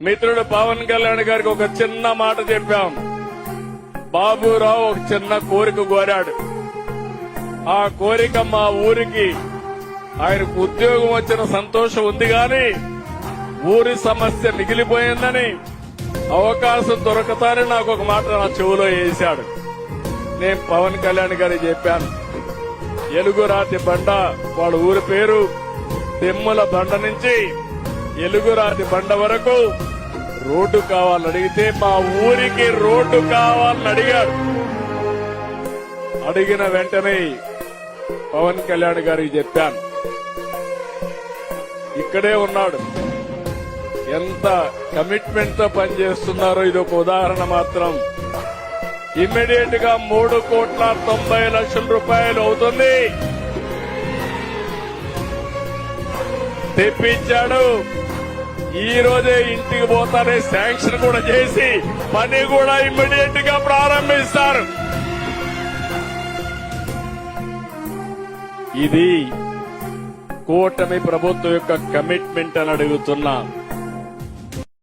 మిత్రుడు పవన్ కళ్యాణ్ గారికి ఒక చిన్న మాట చెప్పాం. బాబురావు ఒక చిన్న కోరిక కోరాడు. ఆ కోరిక మా ఊరికి ఆయనకు ఉద్యోగం వచ్చిన సంతోషం ఉంది గాని ఊరి సమస్య మిగిలిపోయిందని అవకాశం దొరకతారని నాకు ఒక మాట నా చెవులో వేశాడు నేను పవన్ కళ్యాణ్ గారికి చెప్పాను. ఎలుగురాతి బండ వాడు ఊరి పేరు తెమ్ముల బండ నుంచి ఎలుగురాతి బండ వరకు రోడ్డు కావాలని అడిగితే మా ఊరికి రోడ్డు కావాలని అడిగాడు అడిగిన వెంటనే పవన్ కళ్యాణ్ గారికి చెప్పాను. ఇక్కడే ఉన్నాడు. ఎంత కమిట్మెంట్తో పనిచేస్తున్నారో ఇది ఒక ఉదాహరణ మాత్రం. ఇమ్మీడియట్గా మూడు కోట్ల తొంభై లక్షల రూపాయలు అవుతుంది. తెప్పించాడు. ఈ రోజే ఇంటికి పోతానే శాంక్షన్ కూడా చేసి పని కూడా ఇమ్మీడియట్గా ప్రారంభిస్తారు. ఇది కూటమి ప్రభుత్వం యొక్క కమిట్మెంట్ అని అడుగుతున్నా.